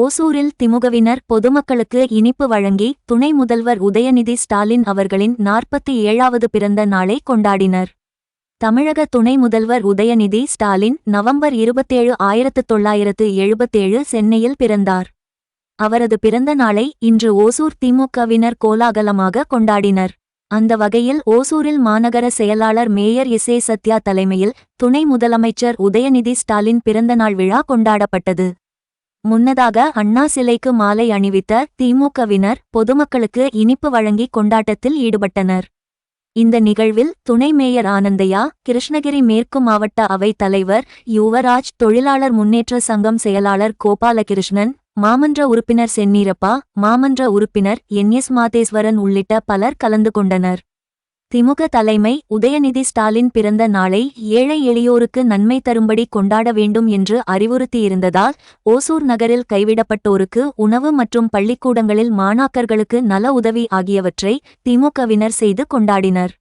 ஓசூரில் திமுகவினர் பொதுமக்களுக்கு இனிப்பு வழங்கி துணை முதல்வர் உதயநிதி ஸ்டாலின் அவர்களின் நாற்பத்தி ஏழாவது பிறந்த நாளை கொண்டாடினர். தமிழக துணை முதல்வர் உதயநிதி ஸ்டாலின் நவம்பர் இருபத்தேழு ஆயிரத்து தொள்ளாயிரத்து எழுபத்தேழு சென்னையில் பிறந்தார். அவரது பிறந்த நாளை இன்று ஓசூர் திமுகவினர் கோலாகலமாக கொண்டாடினர். அந்த வகையில் ஓசூரில் மாநகர செயலாளர் மேயர் இசே சத்யா தலைமையில் துணை முதலமைச்சர் உதயநிதி ஸ்டாலின் பிறந்தநாள் விழா கொண்டாடப்பட்டது. முன்னதாக அண்ணா சிலைக்கு மாலை அணிவித்த திமுகவினர் பொதுமக்களுக்கு இனிப்பு வழங்கி கொண்டாட்டத்தில் ஈடுபட்டனர். இந்த நிகழ்வில் துணை மேயர் ஆனந்தையா கிருஷ்ணகிரி மேற்கு மாவட்ட அவைத் தலைவர் யுவராஜ் தொழிலாளர் முன்னேற்ற சங்கம் செயலாளர் கோபாலகிருஷ்ணன் மாமன்ற உறுப்பினர் சென்னீரப்பா மாமன்ற உறுப்பினர் என் எஸ் மாதேஸ்வரன் உள்ளிட்ட பலர் கலந்து கொண்டனர். திமுக தலைமை உதயநிதி ஸ்டாலின் பிறந்த நாளை ஏழை எளியோருக்கு நன்மை தரும்படி கொண்டாட வேண்டும் என்று அறிவுறுத்தியிருந்ததால் ஓசூர் நகரில் கைவிடப்பட்டோருக்கு உணவு மற்றும் பள்ளிக்கூடங்களில் மாணாக்கர்களுக்கு நல உதவி ஆகியவற்றை திமுகவினர் செய்து கொண்டாடினர்.